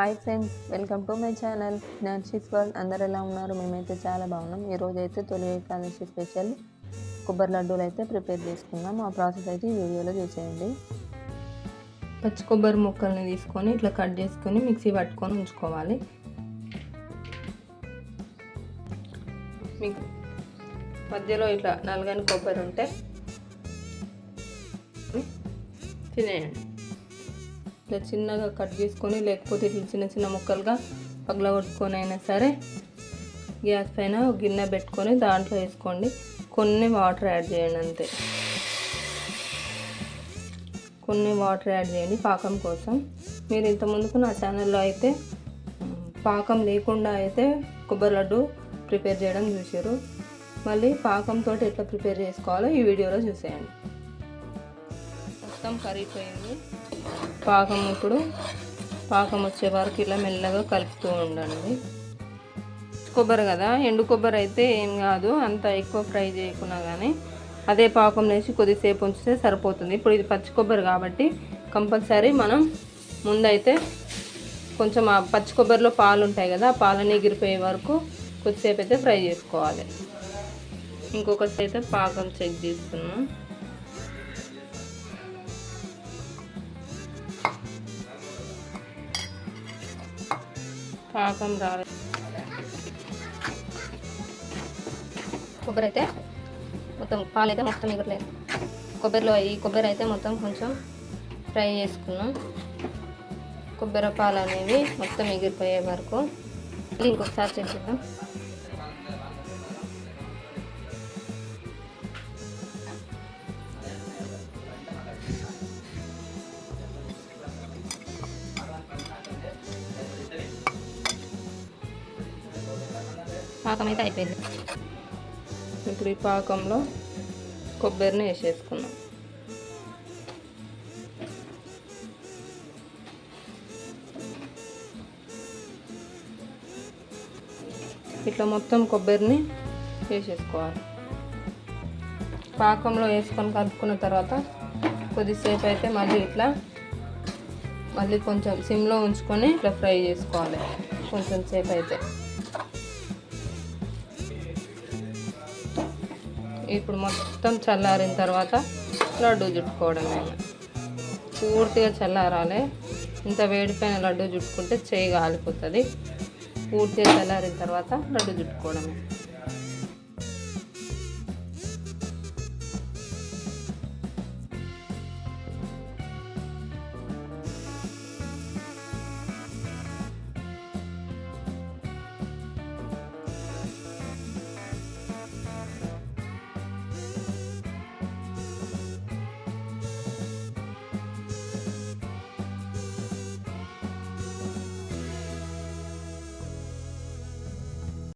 Hi friends welcome to my channel. Nancy's world అందరు ఎలా ఉన్నారు? మేమైతే చాలా బాగున్నాం. ఈరోజు అయితే తొలి ఏకాదశి స్పెషల్ కొబ్బరి లడ్డూలు అయితే ప్రిపేర్ చేసుకుందాం. ఆ ప్రాసెస్ అయితే ఈ వీడియోలో చూసేయండి. పచ్చి కొబ్బరి ముక్కల్ని తీసుకొని ఇట్లా కట్ చేసుకొని మిక్సీ పట్టుకొని ఉంచుకోవాలి. మధ్యలో ఇట్లా నలగని కొబ్బరి ఉంటే తినేయండి. ఇట్లా చిన్నగా కట్ చేసుకొని లేకపోతే ఇట్లా చిన్న చిన్న ముక్కలుగా పగలగొట్టుకొని అయినా సరే గ్యాస్ పైన గిన్నె పెట్టుకొని దాంట్లో వేసుకోండి. కొన్ని వాటర్ యాడ్ చేయండి అంతే. కొన్ని వాటర్ యాడ్ చేయండి పాకం కోసం. మీరు ఇంతకుముందుకు నా ఛానల్లో అయితే పాకం లేకుండా అయితే కొబ్బరి లడ్డు ప్రిపేర్ చేయడం చూసారు మళ్ళీ పాకంతో ఎట్లా ప్రిపేర్ చేసుకోవాలో ఈ వీడియోలో చూసేయండి. మొత్తం కరిగిపోయింది. పాకం ఇప్పుడు పాకం వచ్చే వరకు ఇలా మెల్లగా కలుపుతూ ఉండండి. కొబ్బరి కదా ఎండు కొబ్బరి అయితే ఏం కాదు అంత ఎక్కువ ఫ్రై చేయకున్నా కానీ అదే పాకం వేసి కొద్దిసేపు ఉంచితే సరిపోతుంది. ఇప్పుడు ఇది పచ్చి కొబ్బరి కాబట్టి కంపల్సరీ మనం ముందైతే కొంచెం ఆ పచ్చి కొబ్బరిలో పాలు ఉంటాయి కదా ఆ పాలని ఎగిరిపోయే వరకు కొద్దిసేపు అయితే ఫ్రై చేసుకోవాలి. ఇంకొకటి అయితే పాకం చెక్ చేస్తున్నాం. పాకం రాలేదు కొబ్బరి అయితే మొత్తం పాలు అయితే మొత్తం ఎగరలేదు కొబ్బరిలో ఈ కొబ్బరి అయితే మొత్తం కొంచెం ఫ్రై చేసుకున్నాం. కొబ్బరి పాలు అనేవి మొత్తం ఎగిరిపోయే వరకు. ఇంకొకసారి చేసిద్దాం. పాకం అయితే అయిపోయింది. ఇప్పుడు ఈ పాకంలో కొబ్బరిని వేసేసుకున్నాం ఇట్లా మొత్తం కొబ్బరిని వేసేసుకోవాలి. పాకంలో వేసుకొని కలుపుకున్న తర్వాత కొద్దిసేపు అయితే మళ్ళీ ఇట్లా మళ్ళీ కొంచెం సిమ్లో ఉంచుకొని ఇట్లా ఫ్రై చేసుకోవాలి. కొంచెం సేపు అయితే. ఇప్పుడు మొత్తం చల్లారిన తర్వాత లడ్డు చుట్టుకోవడమే. పూర్తిగా చల్లారాలి. ఇంత వేడిపైన లడ్డు చుట్టుకుంటే చేయి కాలిపోతుంది. పూర్తిగా చల్లారిన తర్వాత లడ్డు చుట్టుకోవడమే.